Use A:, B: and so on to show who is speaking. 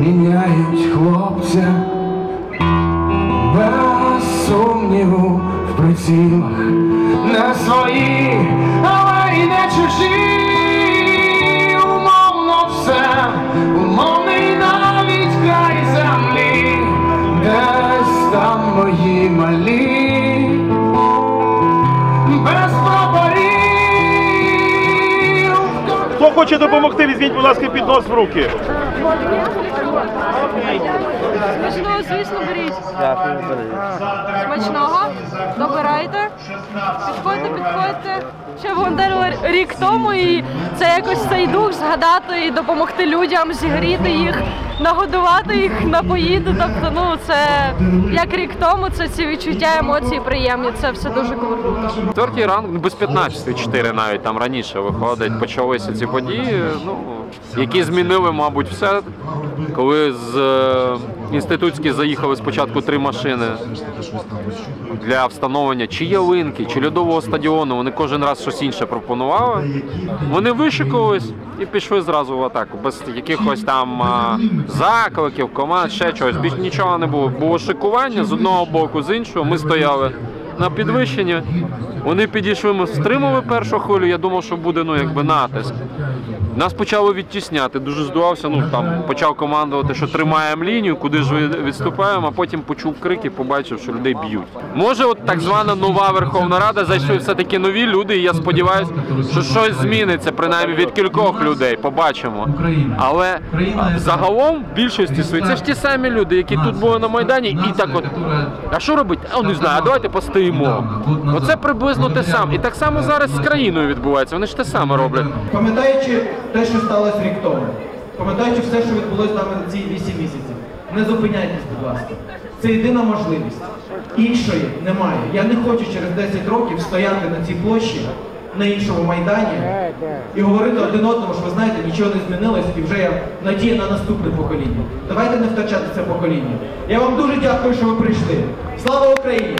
A: міняють хлопця, без сумніву в прицілах на свої.
B: Хто хоче допомогти, візьміть, будь ласка, піднос в руки.
C: Смачного, звісно, беріть. Смачного. Добирайте. Підходьте, підходьте. Ще волонтерила рік тому, і це якось цей дух згадати і допомогти людям, зігріти їх, нагодувати їх, напоїти. Тобто, ну це як рік тому, це ці відчуття, емоції приємні. Це все дуже круто.
D: Четвертій ранг, ну, без 15, 4 навіть там раніше виходить, почалися ці події, ну, які змінили, мабуть, все. Коли з е, інститутських заїхали спочатку три машини для встановлення чи ялинки, чи льодового стадіону, вони кожен раз щось інше пропонували. Вони вишикувались і пішли зразу в атаку, без якихось там а, закликів, команд, ще чогось. Більш нічого не було. Було шикування з одного боку, з іншого. Ми стояли на підвищенні. Вони підійшли, ми стримали першу хвилю. Я думав, що буде ну якби натиск. Нас почали відтісняти. Дуже здивався. Ну там почав командувати, що тримаємо лінію, куди ж відступаємо, а потім почув крики, побачив, що людей б'ють. Може, от так звана нова Верховна Рада зайшли все-таки нові люди. І я сподіваюся, що щось зміниться, принаймні від кількох людей. Побачимо. Але загалом в більшості своїй це ж ті самі люди, які тут були на майдані, і так от. А що робити? А не знаю, давайте постоїмо. Оце приблизно те саме. І так само зараз з країною відбувається. Вони ж те саме роблять.
E: Пам'ятаючи те, що сталося рік тому, пам'ятаючи все, що відбулося нами ці 8 місяців, не зупиняйтесь, будь ласка. Це єдина можливість. Іншої немає. Я не хочу через 10 років стояти на цій площі на іншому майдані і говорити один одному, що ви знаєте, нічого не змінилось і вже є надія на наступне покоління. Давайте не втрачати це покоління. Я вам дуже дякую, що ви прийшли. Слава Україні!